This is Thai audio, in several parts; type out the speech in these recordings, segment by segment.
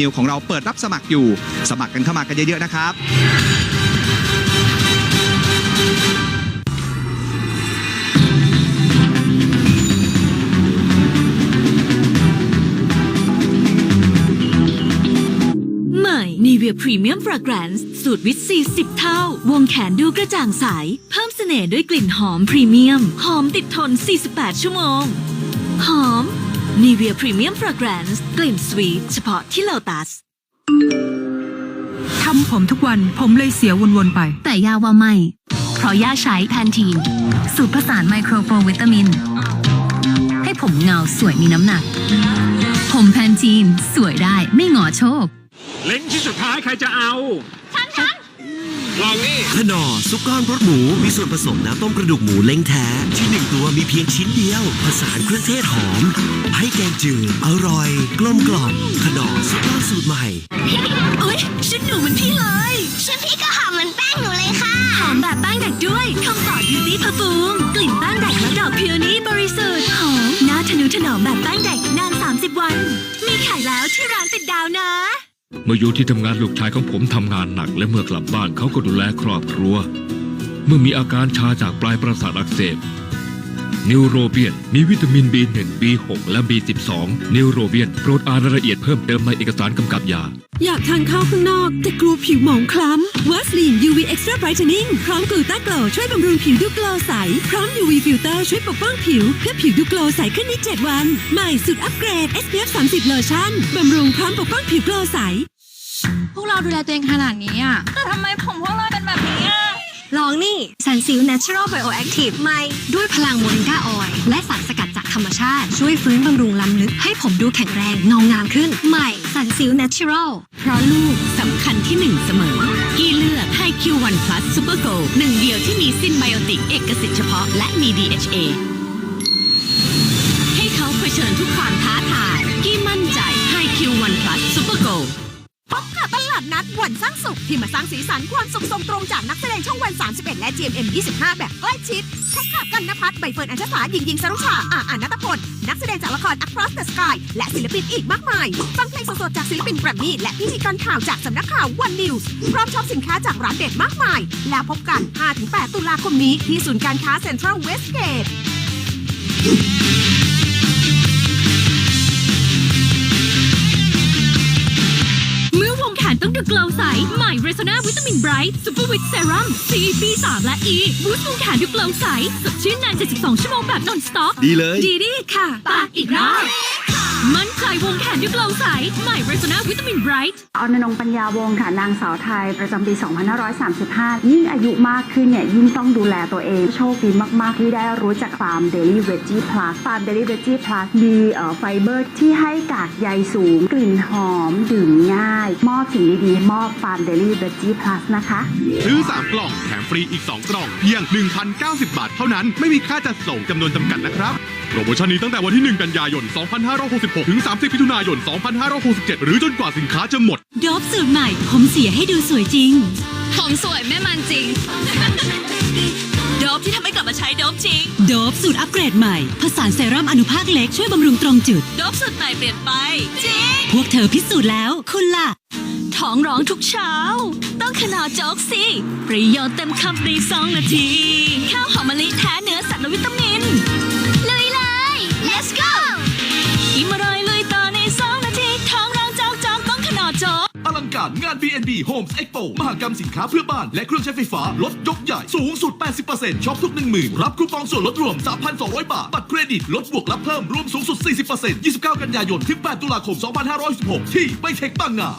นิวของเราเปิดรับสมัครอยู่ สมัครกันเข้ามากันเยอะๆนะครับ ใหม่ Nivea Premium Fragrance สูตรวิตซี10 เท่า วงแขนดูกระจ่างใส เพิ่มเสน่ห์ด้วยกลิ่นหอมพรีเมียม หอมติดทน 48 ชั่วโมง หอม Nivea Premium Fragrance กลิ่นสวีทเฉพาะที่ Lotus ทำผมทุกวันผมเลยเสียวนๆไป แต่ย่าว่าไม่ เพราะย่าใช้แพนทีน สูตรผสานไมโครโปรวิตามิน ให้ผมเงาสวยมีน้ำหนัก ผมแพนทีน สวยได้ไม่หงอโชค เล้งที่สุดท้ายใครจะเอา ลองนี่ขนอซุปก้อนรสหมูมีส่วนผสมน้ำต้มกระดูกหมูเล้งแท้ ที่หนึ่งตัวมีเพียงชิ้นเดียว ผสานเครื่องเทศหอม ให้แกงจืดอร่อย กลมกล่อมขนอซุปก้อนสูตรใหม่เอ้ยฉันหนูเหมือนพี่เลยชุดพี่ก็หอมเหมือนแป้งหนูเลยค่ะ หอมแบบแป้งเด็กด้วยคอมฟอร์ตบิวตี้พ f ฟูมกลิ่นแป้งเด็กและดอกพิวนี่บริสุทธิ์หอมหน้าทะนุถนอมแบบแป้งเด็กนาน 30 วัน มีขายแล้วที่ร้านติดดาวนะ เมื่ออยู่ที่ทำงานลูกชายของผมทำงานหนัก และเมื่อกลับบ้านเขาก็ดูแลครอบครัว เมื่อมีอาการชาจากปลายประสาทอักเสบ นิวโรเบียน มีวิตามิน B1 B6 และ B12 นิวโรเบียนโปรดอ่านรายละเอียดเพิ่มเติมในเอกสารกำกับยา อยากทานข้าวข้างนอก แต่กลัวผิวหมองคล้ำวัสลีน UV Extra Brightening พร้อมกลูต้าโกลช่วยบำรุงผิวดูโกลใส พร้อม UV Filter ช่วยปกป้องผิว เพื่อผิวดูโกลใสขึ้นใน7วัน ใหม่สุดอัปเกรด SPF 30โลชั่นบำรุงพร้อมปกป้องผิวโกลใส พวกเราดูแลตัวเองขนาดนี้อะแต่ทำไมผมพวกเราเป็นแบบนี้อะ ลองนี่สันซิล Natural Bioactive ใหม่ ด้วยพลังโมริงกาออยล์และสารสกัดจากธรรมชาติ ช่วยฟื้นบำรุงล้ำลึก ให้ผมดูแข็งแรงเงางามขึ้น ใหม่สันซิล Natural เพราะลูกสำคัญที่หนึ่งเสมอกี้เลือกให้ Q1 Plus Super Go หนึ่งเดียวที่มีซินไบโอติกเอกสิทธิ์เฉพาะและมี DHA ให้เขาเผชิญทุกความ ดนัดวันสร้างสุขที่มาสร้างสีสันความสุขส่งตรงจากนักแสดงช่องวัน 31 และ GMM 25 แบบใกล้ชิดพบกับกันนภัทรใบเฟิร์นอัญชสาหญิงยิงสรุชาอาอานนัตพลนักแสดงจากละคร Across the Sky และศิลปินอีกมากมาย ฟังเพลงสดๆจากศิลปินแกรมมี่และพิธีกรข่าวจากสำนักข่าววันนิวส์พร้อมช็อปสินค้าจากร้านเด็ดมากมาย แล้วพบกัน 5-8 ตุลาคมนี้ที่ศูนย์การค้าเซ็นทรัลเวสเกต เกลาใส ใหม่เร s นาวิตามินไบรท์ซูเปอร์วิตเซรั่ม C B3 และ E บูสต์วงแขนดูเกลาใสสดชื่นนาน72 ชั่วโมงแบบนอนสต็อปดีเลย ดีดีค่ะปากอีกรอบ มั่นใจวงแขนดูเกลาใสใหม่เร s นาวิตามินไบรท์ออนนงปัญญาวงศ์ค่ะนางสาวไทย ประจำปี 2535 ยิ่งอายุมากขึ้นเนี่ยยิ่งต้องดูแลตัวเอง โชคดีมาก ๆ ที่ได้รู้จักฟาร์มเดลี่เวจจี้พลัสฟาร์มเดลี่เวจจี้พลัสมีเอ่อไฟเบอร์ที่ให้กากใยสูง กลิ่นหอม ดื่มง่าย มอบสิ่งดี ๆ มอบฟาร์มเดลี่เวจจี้พลัสนะคะซื้อ 3 กล่องแถมฟรีอีก 2 กล่องเพียง 1,090 บาทเท่านั้นไม่มีค่าจัดส่งจำนวนจำกัดนะครับ โปรโมชั่นนี้ตั้งแต่วันที่ 1 กันยายน 2566 ถึง 30มิถุนายน 2567 หรือจนกว่าสินค้าจะหมด โดบสูตรใหม่ ผมเสียให้ดูสวยจริง ผมสวยแม่มันจริง โดบที่ทำให้กลับมาใช้โดบจริง โดบสูตรอัปเกรดใหม่ ผสานเซรั่มอนุภาคเล็กช่วยบำรุงตรงจุด โดบสูตรใหม่เปลี่ยนไป จริง พวกเธอพิสูจน์แล้ว คุณล่ะ ท้องร้องทุกเช้า ต้องขนาดโจ๊กสิ ประโยชน์เต็มคำในสองนาที ข้าวหอมมะลิแท้เนื้อสัตว์และวิตามิน การงาน BNB Homes Expo มหกรรมสินค้าเพื่อบ้านและเครื่องใช้ไฟฟ้าลดยกใหญ่ สูงสุด 80%ช็อปทุก 10,000 รับคูปองส่วนลดรวม 3,200 บาท บัตรเครดิต ลดบวกรับเพิ่ม รวมสูงสุด 40% 29 กันยายน ถึง 8 ตุลาคม 2566 ที่ไบเทคบางนา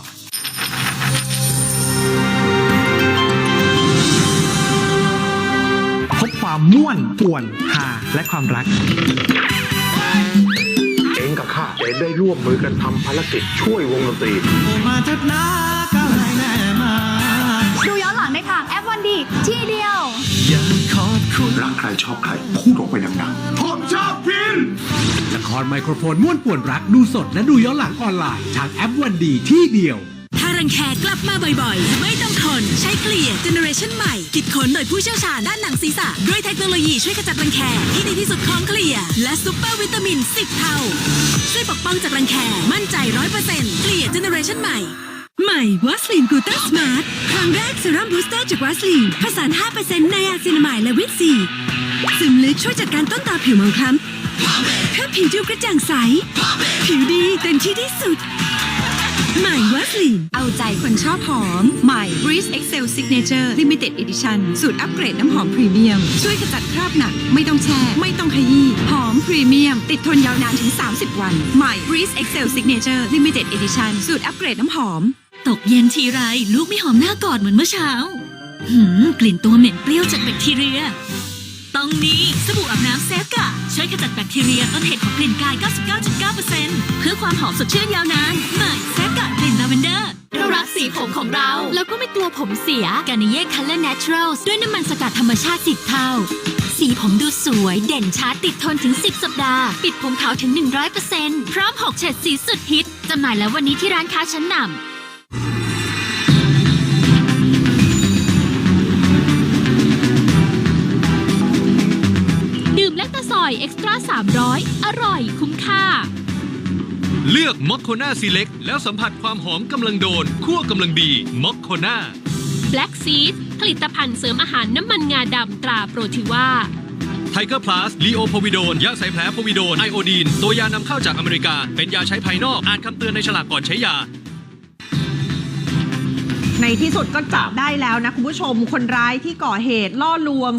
พบความม่วนป่วนฮาและความรัก เองกับข้าจะได้ร่วมมือกันทำภารกิจช่วยวงดนตรีดู รักใครชอบใครพูดออกไปดังๆ ผมชอบพินละครไมโครโฟนม้วนป่วนรักดูสดและดูย้อนหลังออนไลน์ ทางแอปวันดีที่เดียว ถ้ารังแคกลับมาบ่อยๆ ไม่ต้องทน ใช้เกลี่ยเจเนอเรชันใหม่คิดค้นโดยผู้เชี่ยวชาญด้านหนังศีรษะ ด้วยเทคโนโลยีช่วยขจัดรังแคที่ดีที่สุดของเกลี่ย และซูเปอร์วิตามิน 10 เท่า ช่วยปกป้องจากรังแคมั่นใจ 100%เกลี่ยเจเนอเรชันใหม่ ใหม่วัสลีนกูต้าสมาร์ทครั้งแรกเซรั่มบูสเตอร์จากวัสลีนผสาน 5%ในอาซินามายและวิตซีซึมลึกช่วยจัดการต้นตาผิวหมองคล้ำเพื่อผิวดูกระจ่างใส ผิวดีเต็มที่ที่สุด ใหม่วัสลีนเอาใจคนชอบหอม ใหม่ Breeze Excel Signature Limited Edition สูตรอัปเกรดน้ำหอมพรีเมียม ช่วยขจัดคราบหนัก ไม่ต้องแช่ ไม่ต้องขยี้ หอมพรีเมียม ติดทนยาวนานถึง 30 วัน ใหม่ Breeze Excel Signature Limited Edition สูตรอัปเกรดน้ำหอม ตกเย็นทีไร ลูกไม่หอมหน้ากอดเหมือนเมื่อเช้า หืม กลิ่นตัวเหม็นเปรี้ยวจากแบคทีเรียต้องนี้สบู่อาบน้ำเซฟกะ ช่วยขจัดแบคทีเรียต้นเหตุของกลิ่นกาย 99.9%เพื่อความหอมสดชื่นยาวนานใหม่เซฟกะกลิ่นลาเวนเดอร์เรารักสีผมของเรา แล้วก็ไม่กลัวผมเสียกานิเย่คัลเลอร์เนเชอรัลด้วยน้ำมันสกัดธรรมชาติ10เท่า สีผมดูสวยเด่นชัดติดทนถึง 10 สัปดาห์ ปิดผมขาวถึง 100%พร้อม 6 เฉดสีสุดฮิตจำหน่ายแล้ววันนี้ที่ร้านค้าชั้นนำ เอ็กซ์ตร้า300 อร่อยคุ้มค่า เลือกมอคโคนาซีเล็กแล้วสัมผัสความหอมกำลังโดนคั่วกำลังดีมอคโคนา Black Seed ผลิตภัณฑ์เสริมอาหารน้ำมันงาดำตราโปรทิว่าไทเกอร์พลัสลีโอโพวิโดนยาใส่แผลโพวิโดนไอโอดีน ตัวยานำเข้าจากอเมริกา เป็นยาใช้ภายนอก อ่านคำเตือนในฉลากก่อนใช้ยา ในที่สุดก็จับได้แล้วนะคุณผู้ชมคนร้ายที่ก่อเหตุล่อลวง